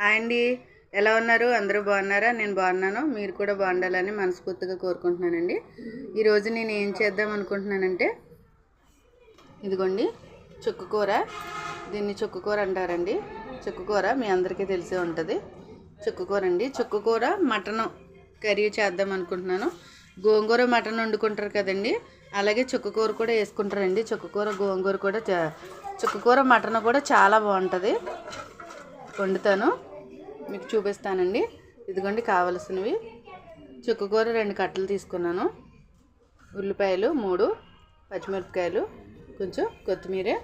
Hi అండి. ఎలా ఉన్నారు? అందరూ బాగున్నారా? నేను బాగున్నాను. మీరు కూడా బాగుండాలని మనస్ఫూర్తిగా కోరుకుంటున్నానండి. ఈరోజు నేను ఏం చేద్దాం అనుకుంటున్నానంటే ఇదిగోండి చుక్కకూర దీన్ని చుక్కకూర అంటారండి. చుక్కకూర మీ అందరికీ తెలిసే ఉంటుంది. చుక్కకూర అండి. చుక్కకూర మటన్ కర్రీ చేద్దాం అనుకుంటున్నాను. గోంగూర మటన్ వండుకుంటారు కదండి. అలాగే చుక్కకూర కూడా వేసుకుంటారండి. చుక్కకూర గోంగూర కూడా చా- చుక్కకూర మటన్ కూడా చాలా బాగుంటుంది. వండుతాను. మీకు చూపిస్తానండి. ఇదిగోండి కావలసినవి. చుక్కకూర రెండు కట్టలు తీసుకున్నాను. ఉల్లిపాయలు మూడు పచ్చిమిరపకాయలు కొంచెం కొత్తిమీర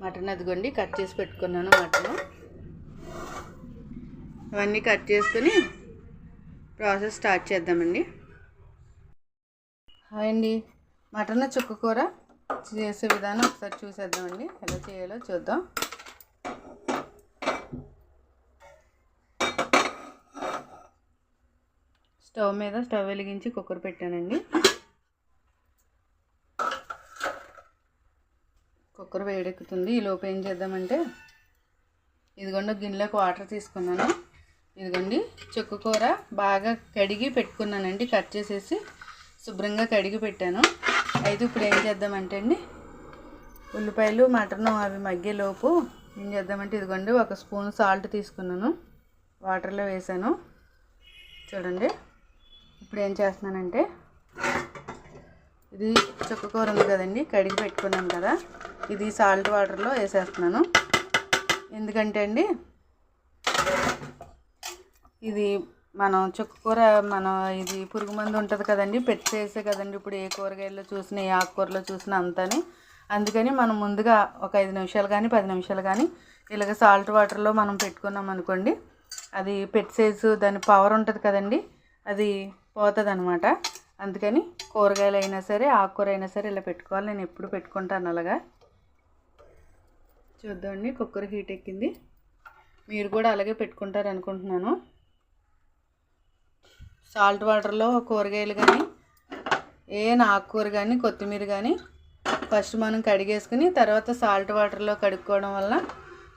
మటన్ అదిగోండి కట్ చేసి పెట్టుకున్నాను మటన్. అవన్నీ కట్ చేసుకుని ప్రాసెస్ స్టార్ట్ చేద్దామండి. హాయ్ అండి. మటన్ చుక్కకూర చేసే విధానం ఒకసారి చూసేద్దామండి. ఎలా చేయాలో చూద్దాం. స్టవ్ మీద స్టవ్ వెలిగించి కుక్కర్ పెట్టానండి. కుక్కర్ వేడెక్కుతుంది. ఈ ఏం చేద్దామంటే ఇదిగోండి గిన్నెలోకి వాటర్ తీసుకున్నాను. ఇదిగోండి చుక్కకూర బాగా కడిగి పెట్టుకున్నానండి. కట్ చేసేసి శుభ్రంగా కడిగి పెట్టాను. అయితే ఇప్పుడు ఏం చేద్దామంటే అండి ఉల్లిపాయలు మటన్ అవి మగ్గేలోపు ఏం చేద్దామంటే ఇదిగోండి ఒక స్పూన్ సాల్ట్ తీసుకున్నాను. వాటర్లో వేసాను. చూడండి. ఇప్పుడు ఏం చేస్తున్నానంటే ఇది చుక్కకూర ఉంది కదండి కడిగి పెట్టుకున్నాను కదా ఇది సాల్ట్ వాటర్లో వేసేస్తున్నాను. ఎందుకంటే అండి ఇది మనం చుక్కకూర మనం ఇది పురుగు మందు ఉంటుంది కదండి పెట్టేసే కదండి ఇప్పుడు ఏ కూరగాయల్లో చూసినా ఏ ఆకుకూరలో చూసినా అంతాని. అందుకని మనం ముందుగా ఒక ఐదు నిమిషాలు కానీ పది నిమిషాలు కానీ ఇలాగ సాల్ట్ వాటర్లో మనం పెట్టుకున్నాం అనుకోండి అది సైజు దాని పవర్ ఉంటుంది కదండి అది పోతుంది అనమాట అందుకని కూరగాయలు అయినా సరే ఆకుకూర అయినా సరే ఇలా పెట్టుకోవాలి. నేను ఎప్పుడు పెట్టుకుంటాను అలాగా. చూద్దామండి కుక్కర్ హీట్ ఎక్కింది. మీరు కూడా అలాగే పెట్టుకుంటారు అనుకుంటున్నాను సాల్ట్ వాటర్లో కూరగాయలు కానీ ఏ ఆకుకూర కానీ కొత్తిమీర కానీ ఫస్ట్ మనం కడిగేసుకుని తర్వాత సాల్ట్ వాటర్లో కడుక్కోవడం వల్ల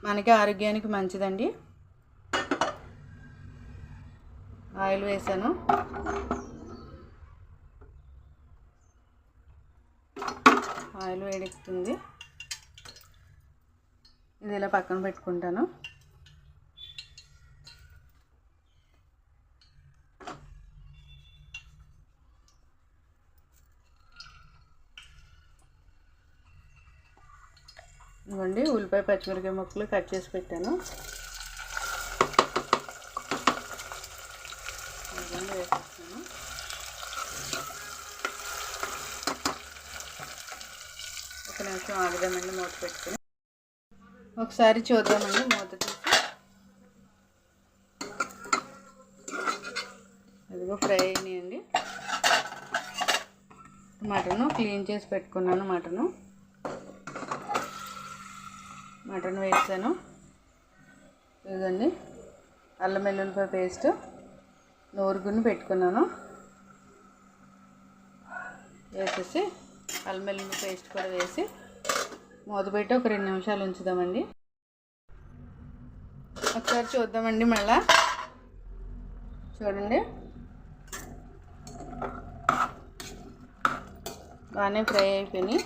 మనకి ఆరోగ్యానికి మంచిదండి. ఆయిల్ వేసాను. ఆయిల్ వేడెక్కుతుంది. ఇది ఇలా పక్కన పెట్టుకుంటాను. ఇదిగోండి ఉల్లిపాయ పచ్చిమిరకాయ ముక్కలు కట్ చేసి పెట్టాను. ఒక్క నిమిషం ఆగుదామండి మూత పెట్టుకుని. ఒకసారి చూద్దామండి మూత తీసి. అదిగో ఫ్రై అయినాయండి. మటను క్లీన్ చేసి పెట్టుకున్నాను మటను. మటన్ వేసాను. ఇదండి అల్లం వెల్లుల్లిపాయ పేస్ట్. నూరుగుని పెట్టుకున్నాను. వేసేసి అల్లం పేస్ట్ కూడా వేసి మూత పెట్టి ఒక రెండు నిమిషాలు ఉంచుదామండి. ఒకసారి చూద్దామండి మళ్ళా. చూడండి. బాగానే ఫ్రై అయిపోయినాయి.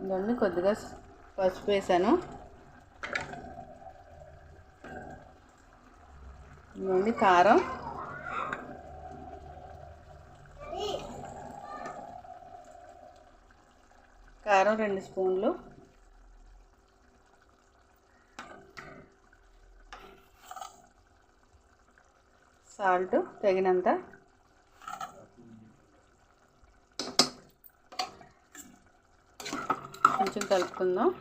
ఇదండి కొద్దిగా పసుపు వేసాను. ఇదండి కారం. కారం రెండు స్పూన్లు. సాల్ట్ తగినంత. కొంచెం కలుపుకుందాం.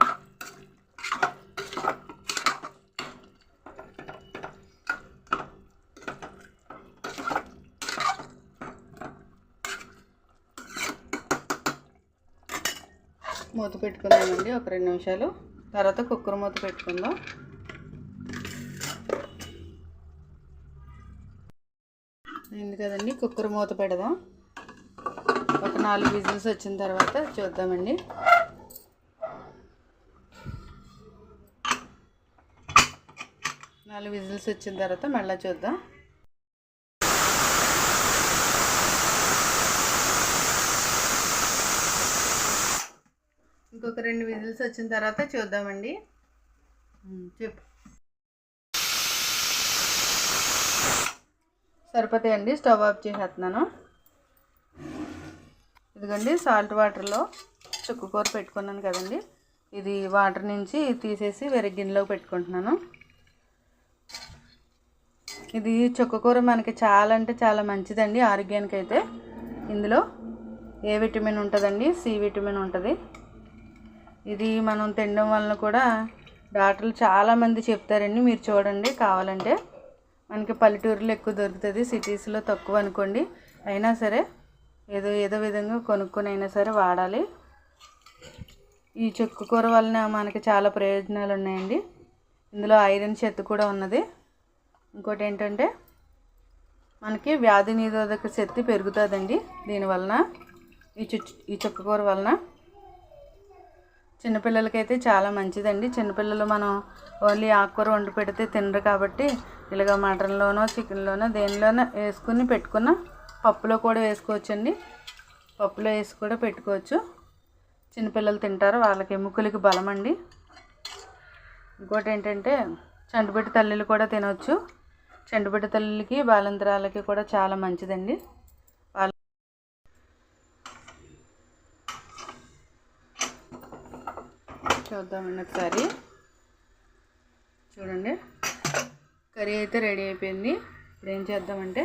మూత పెట్టుకుందామండి ఒక రెండు నిమిషాలు. తర్వాత కుక్కర్ మూత పెట్టుకుందాం. అయింది కదండి. కుక్కర్ మూత పెడదాం. ఒక నాలుగు విజిల్స్ వచ్చిన తర్వాత చూద్దామండి. నాలుగు విజిల్స్ వచ్చిన తర్వాత మళ్ళీ చూద్దాం. ఇంకొక రెండు విజిల్స్ వచ్చిన తర్వాత చూద్దామండి. ఉమ్, చెప్పు. సరిపోతాయండి స్టవ్ ఆఫ్ చేసేస్తున్నాను. ఇదిగోండి సాల్ట్ వాటర్లో చుక్క కూర పెట్టుకున్నాను కదండి. ఇది వాటర్ నుంచి తీసేసి వేరే గిన్నెలో పెట్టుకుంటున్నాను. ఇది చుక్కకూర మనకి చాలా అంటే చాలా మంచిదండి ఆరోగ్యానికి అయితే ఇందులో ఏ విటమిన్ ఉంటుందండి? సి విటమిన్ ఉంటుంది. ఇది మనం తినడం వలన కూడా డాక్టర్లు చాలామంది చెప్తారండి మీరు చూడండి కావాలంటే. మనకి పల్లెటూరులో ఎక్కువ దొరుకుతుంది సిటీస్లో తక్కువ అనుకోండి. అయినా సరే ఏదో ఏదో విధంగా కొనుక్కొని అయినా సరే వాడాలి. ఈ చుక్క కూర వలన మనకి చాలా ప్రయోజనాలు ఉన్నాయండి. ఇందులో ఐరన్ శక్తి కూడా ఉన్నది. ఇంకోటి ఏంటంటే మనకి వ్యాధి నిరోధక శక్తి పెరుగుతుందండి దీనివలన ఈ చు ఈ చుక్కకూర వలన. చిన్నపిల్లలకైతే చాలా మంచిదండి. చిన్నపిల్లలు మనం ఓన్లీ ఆకుకూర వండి పెడితే తినరు కాబట్టి ఇలాగ మటన్లోనో చికెన్లోనో దేనిలోనో వేసుకుని పెట్టుకున్న పప్పులో కూడా వేసుకోవచ్చండి. పప్పులో వేసి కూడా పెట్టుకోవచ్చు. చిన్నపిల్లలు తింటారు వాళ్ళకి ఎముకలకి బలం అండి ఇంకోటి ఏంటంటే చండుబిడ్డ తల్లిలు కూడా తినవచ్చు చండుబిడ్డ తల్లికి బాలంతరాలకి కూడా చాలా మంచిదండి. చూద్దామండి ఒకసారి చూడండి. కర్రీ అయితే రెడీ అయిపోయింది. ఇప్పుడు ఏం చేద్దామంటే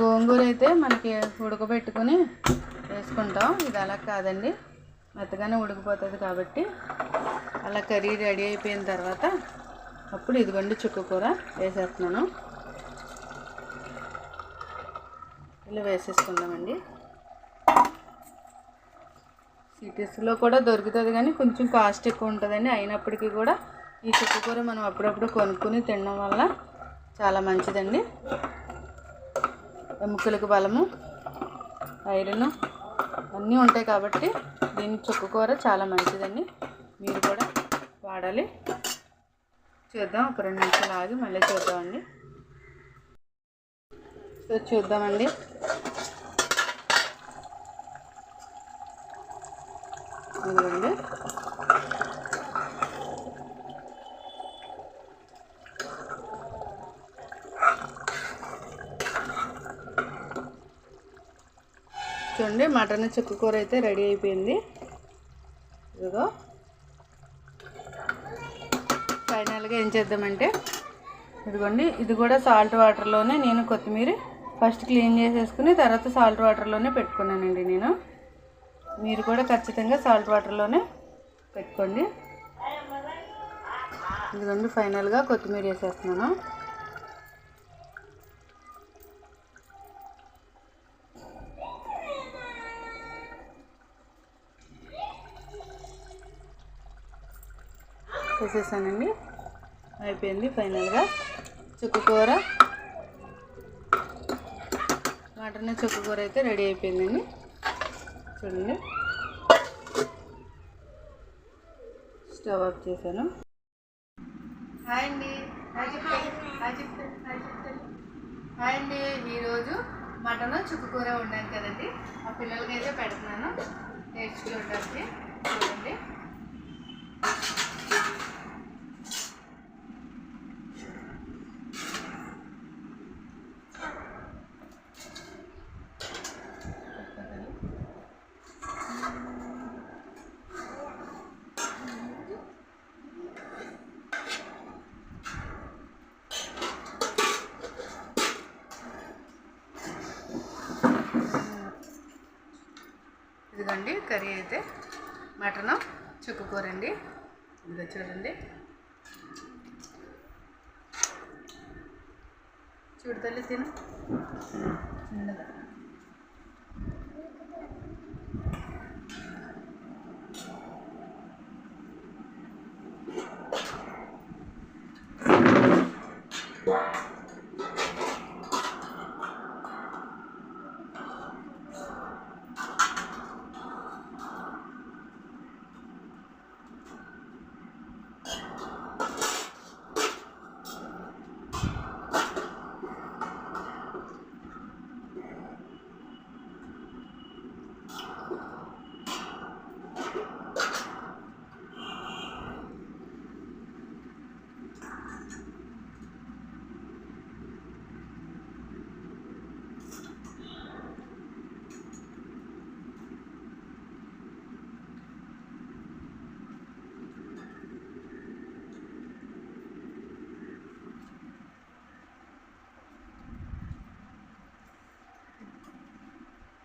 గోంగూర అయితే మనకి ఉడకబెట్టుకొని వేసుకుంటాం. ఇది అలా కాదండి. మెత్తగానే ఉడికిపోతుంది కాబట్టి అలా కర్రీ రెడీ అయిపోయిన తర్వాత అప్పుడు ఇదిగోండి చుక్కకూర వేసేస్తున్నాను. ఇలా వేసేసుకుందామండి. సిటీస్లో కూడా దొరుకుతుంది కానీ కొంచెం కాస్ట్ ఎక్కువ ఉంటుందండి అయినప్పటికీ కూడా ఈ చుక్కకూర మనం అప్పుడప్పుడు కొనుక్కొని తినడం వల్ల చాలా మంచిదండి. ఎముకలకు బలము ఐరన్ అన్నీ ఉంటాయి కాబట్టి దీని చుక్కకూర చాలా మంచిదండి. మీరు కూడా వాడాలి. చూద్దాం ఒక రెండు నిమిషాలు ఆగి మళ్ళీ చూద్దామండి. సో చూద్దామండి. ఇదిగోండి చూడండి మటన్ చుక్క కూర అయితే రెడీ అయిపోయింది. ఇదిగో. ఫైనల్గా ఏం చేద్దామంటే ఇదిగోండి ఇది కూడా సాల్ట్ వాటర్లోనే నేను కొత్తిమీర ఫస్ట్ క్లీన్ చేసేసుకుని తర్వాత సాల్ట్ వాటర్లోనే పెట్టుకున్నానండి నేను. మీరు కూడా ఖచ్చితంగా సాల్ట్ వాటర్లోనే పెట్టుకోండి. ఇదిగోండి ఫైనల్గా కొత్తిమీర వేసేస్తున్నాను. వేసేసానండి. అయిపోయింది ఫైనల్గా చుక్కకూర మటన్ చుక్కకూర అయితే రెడీ అయిపోయిందండి. చూడండి. స్టవ్ ఆఫ్ చేశాను. హాయ్ అండి. హాయ్ అండి. ఈరోజు మటన్ చుక్కకూర వండాను కదండి. ఆ పిల్లలకి అయితే పెడుతున్నాను. నేర్చుకోవడానికి చూడండి. ఇదిగోండి కర్రీ అయితే. మటను చుక్కుకోరండి అండి ఇదిగో చూడండి. చూడు తల్లి తిను. చిన్నగా.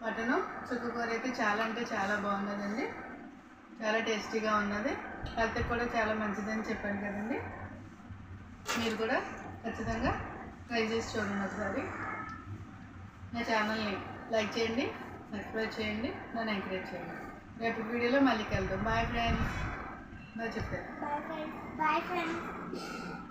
మటను. చుక్కకూర అయితే చాలా అంటే చాలా బాగున్నదండి చాలా టేస్టీగా ఉన్నది. హెల్త్కి కూడా చాలా మంచిదని చెప్పాను కదండి. మీరు కూడా ఖచ్చితంగా ట్రై చేసి చూడండి ఒకసారి. నా ఛానల్ని లైక్ చేయండి సబ్స్క్రైబ్ చేయండి నన్ను ఎంకరేజ్ చేయండి. రేపు వీడియోలో మళ్ళీ కలుద్దాం. Bye friends. బాయ్ చెప్తాను బాయ్ ఫ్రెండ్స్.